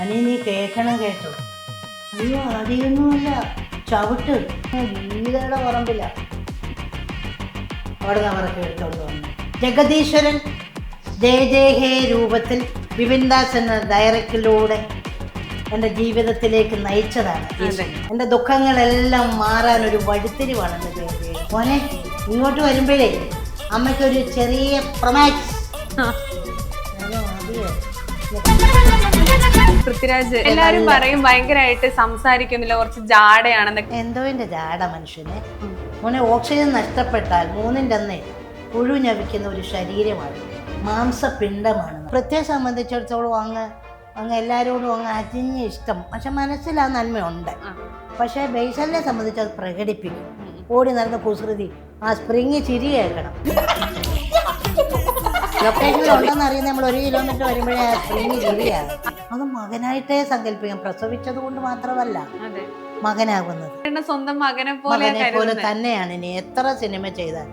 അനി നീ കേൾക്കണം കേട്ടോ. അയ്യോ അടിയൊന്നുമില്ല. ചവിട്ട്. ഗീതയുടെ പറമ്പില്ല അവിടെ നിന്ന് അവർക്ക് എടുത്തോണ്ട് വന്നു. ജഗദീശ്വരൻ ജയ ജയ ഹേ രൂപത്തിൽ ബിപിൻദാസ് എന്ന ഡയറക്റ്റിലൂടെ എന്റെ ജീവിതത്തിലേക്ക് നയിച്ചതാണ്. എന്റെ ദുഃഖങ്ങളെല്ലാം മാറാൻ ഒരു വഴിത്തിരിവാണ് എന്റെ മോനെ ഇങ്ങോട്ട് വരുമ്പോഴേ അമ്മയ്ക്കൊരു ചെറിയ പ്രൊമാക്സ്. പൃഥ്വിരാജ് എല്ലാരും പറയും ഭയങ്കരമായിട്ട് സംസാരിക്കുന്നില്ല കുറച്ച് ജാടയാണെന്നൊക്കെ. എന്തോ എന്റെ ജാട മനുഷ്യനെ. മോനെ ഓക്സിജൻ നഷ്ടപ്പെട്ടാൽ മൂന്നിന്റെ അന്നേ പുഴു ഞവിക്കുന്ന ഒരു ശരീരമാണ്. മാംസപിണ്ഡമാണ്. പ്രത്യേകം സംബന്ധിച്ചിടത്തോളം അങ്ങ് അങ്ങ് എല്ലാവരോടും അങ്ങ് അജിഞ്ഞ ഇഷ്ടം. പക്ഷെ മനസ്സിൽ ആ നന്മയുണ്ട്. പക്ഷെ പക്ഷേ ബേസലിനെ സംബന്ധിച്ച് അത് പ്രകടിപ്പിക്കും. ഓടി നടന്ന കുസൃതി ആ സ്പ്രിങ് ചിരി കേൾക്കണം. ലൊക്കേഷനിൽ ഉണ്ടെന്ന് അറിയുന്ന നമ്മൾ ഒരു കിലോമീറ്റർ വരുമ്പോഴേ ആ ജീവിയാണ് അത് മകനായിട്ടേ സങ്കല്പിക്കാം. പ്രസവിച്ചത് കൊണ്ട് മാത്രമല്ല മകനാകുന്നത്. സ്വന്തം മകനെ പോലെ മകനെ പോലെ തന്നെയാണ് ഇനി എത്ര സിനിമ ചെയ്താൽ